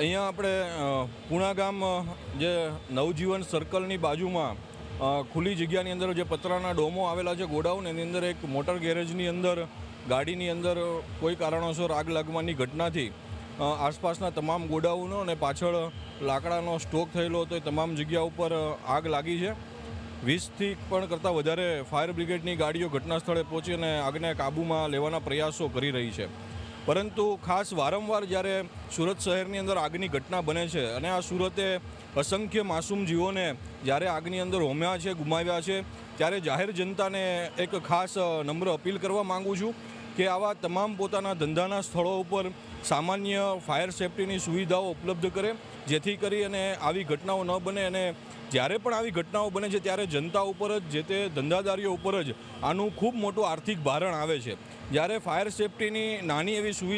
અહીંયા આપણે પૂણા ગામ જે નવજીવન સર્કલની બાજુમાં ખુલ્લી જગ્યાની અંદર જે પતરાના ડોમો આવેલા છે ગોડાઉન, એની અંદર એક મોટર ગેરેજની અંદર, ગાડીની અંદર કોઈ કારણોસર આગ લાગવાની ઘટનાથી આસપાસના તમામ ગોડાઉનો અને પાછળ લાકડાનો સ્ટોક થયેલો હતો એ તમામ જગ્યા ઉપર આગ લાગી છે. વીસથી પણ કરતાં વધારે ફાયર બ્રિગેડની ગાડીઓ ઘટના સ્થળે પહોંચી અને આગને કાબૂમાં લેવાના પ્રયાસો કરી રહી છે. પરંતુ ખાસ વારંવાર જ્યારે સુરત શહેરની અંદર આગની ઘટના બને છે અને આ સુરતે અસંખ્ય માસૂમ જીવોને જ્યારે આગની અંદર હોમ્યા છે, ગુમાવ્યા છે, ત્યારે જાહેર જનતાને એક ખાસ નમ્ર અપીલ કરવા માંગુ છું કે આવા તમામ પોતાના ધંધાના સ્થળો ઉપર સામાન્ય ફાયર સેફટીની સુવિધાઓ ઉપલબ્ધ કરે, જેથી કરી અને આવી ઘટનાઓ ન બને અને જ્યારે પણ આવી ઘટનાઓ બને છે, ત્યારે જનતા ઉપર જ જે તે ધંધાદારીઓ ઉપર જ આનું ખૂબ મોટું આર્થિક ભારણ આવે છે. જ્યારે ફાયર સેફટીની નાની એવી સુવિધા